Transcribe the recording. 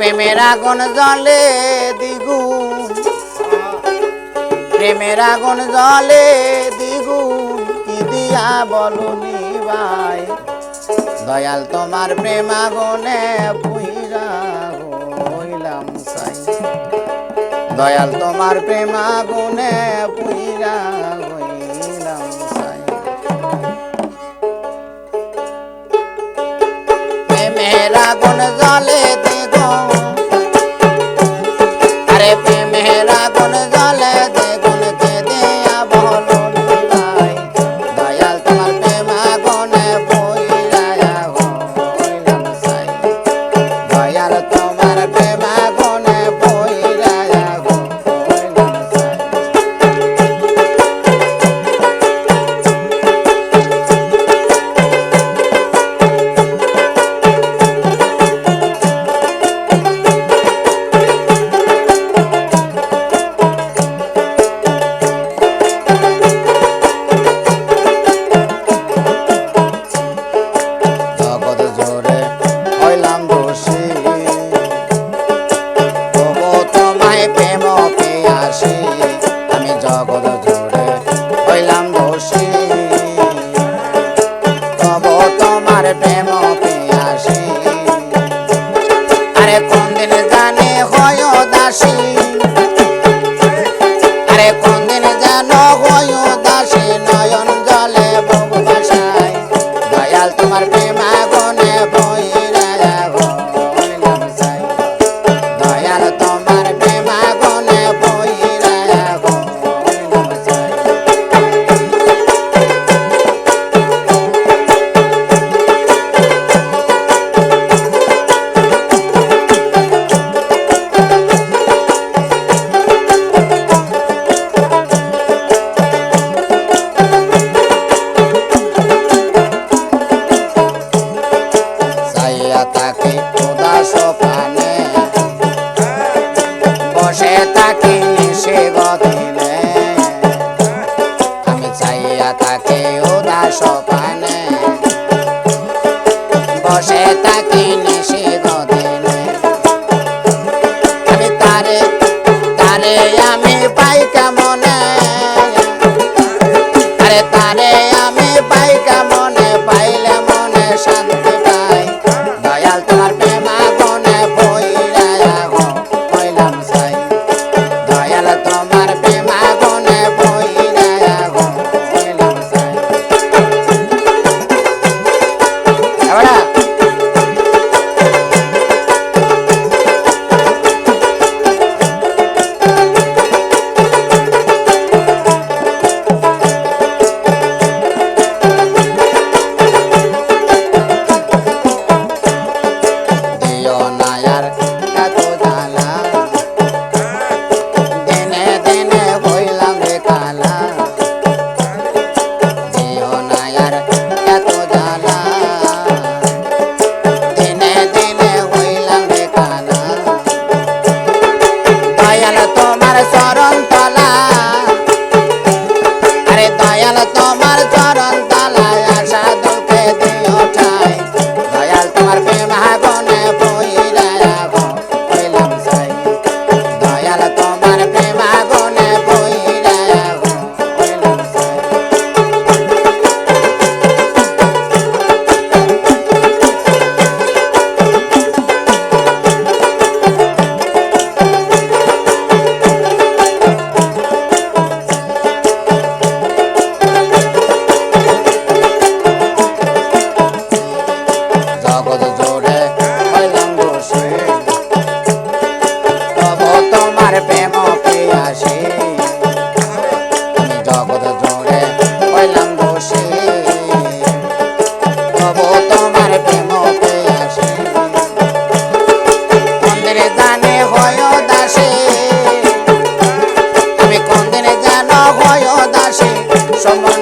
প্রেমের আগুন জলে দিগু। প্রেমের আগুন জলে দিগু, কি দিয়া বলো ভাই দয়াল তোমার প্রেম আগুনে পুইরা হইলাম সাই দয়াল তোমার প্রেম আগুনে pago চাইয়া তাকে উদাস তোমার সরন্ত someone